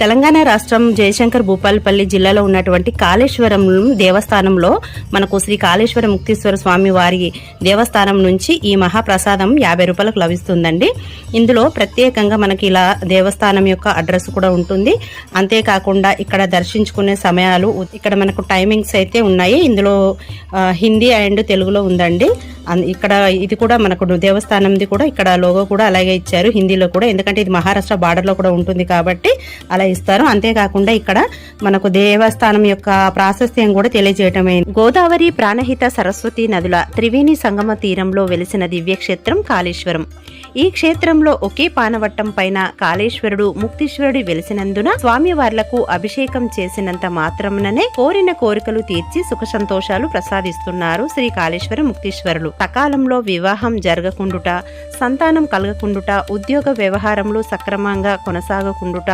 తెలంగాణ రాష్ట్రం జయశంకర్ భూపాలపల్లి జిల్లాలో ఉన్నటువంటి కాళేశ్వరం దేవస్థానంలో మనకు శ్రీ కాళేశ్వర ముక్తీశ్వర స్వామి వారి దేవస్థానం నుంచి ఈ మహాప్రసాదం యాభై రూపాయలకు లభిస్తుందండి. ఇందులో ప్రత్యేకంగా మనకి ఇలా దేవస్థానం యొక్క అడ్రస్ కూడా ఉంటుంది. అంతేకాకుండా ఇక్కడ దర్శించుకునే సమయాలు ఇక్కడ మనకు టైమింగ్స్ అయితే ఉన్నాయి. ఇందులో హిందీ అండ్ తెలుగులో ఉందండి. ఇక్కడ ఇది కూడా మనకు దేవస్థానంది కూడా ఇక్కడ లోగో కూడా అలాగే ఇచ్చారు. హిందీలో కూడా. ఎందుకంటే ఇది మహారాష్ట్ర బార్డర్లో కూడా ఉంటుంది కాబట్టి అలా ఇస్తారు. అంతేకాకుండా ఇక్కడ మనకు దేవస్థానం యొక్క ప్రాశస్త్యం కూడా తెలియజేయటమైంది గోదావరి ప్రాణహిత సరస్వతి నదుల త్రివేణి సంగమ తీరంలో వెలిసిన దివ్యక్షేత్రం కాళేశ్వరం. ఈ క్షేత్రంలో ఒకే పానవట్టం పైన కాళేశ్వరుడు ముక్తీశ్వరుడు వెలిసినందున స్వామివార్లకు అభిషేకం చేసినంత మాత్రముననే కోరిన కోరికలు తీర్చి సుఖ సంతోషాలు ప్రసాదిస్తున్నారు శ్రీ కాళేశ్వర ముక్తీశ్వరులు. సకాలంలో వివాహం జరగకుండుట సంతానం కలగకుండుట ఉద్యోగ వ్యవహారములు సక్రమంగా కొనసాగకుండుట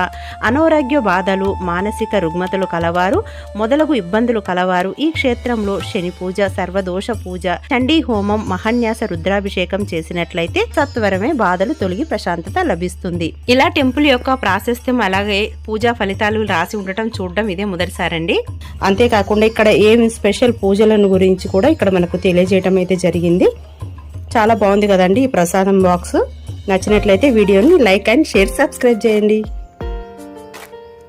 అనారోగ్య బాధలు మానసిక రుగ్మతలు కలవారు మొదలగు ఇబ్బందులు కలవారు. ఈ క్షేత్రంలో శని పూజ సర్వదోష పూజ చండీ హోమం మహన్యాస రుద్రాభిషేకం చేసినట్లయితే సత్వరమే బాధలు తొలగి ప్రశాంతత లభిస్తుంది. ఇలా టెంపుల్ యొక్క ప్రాశస్త్యం అలాగే పూజా ఫలితాలు రాసి ఉండటం చూడడం ఇదే మొదటిసారండి. అంతేకాకుండా ఇక్కడ ఏం స్పెషల్ పూజలను గురించి కూడా ఇక్కడ మనకు తెలియజేయటం అయితే జరిగింది. జరిగింది. చాలా బాగుంది కదండి ఈ ప్రసాదం బాక్స్. నచ్చినట్లయితే వీడియోని లైక్ అండ్ షేర్ సబ్స్క్రైబ్ చేయండి.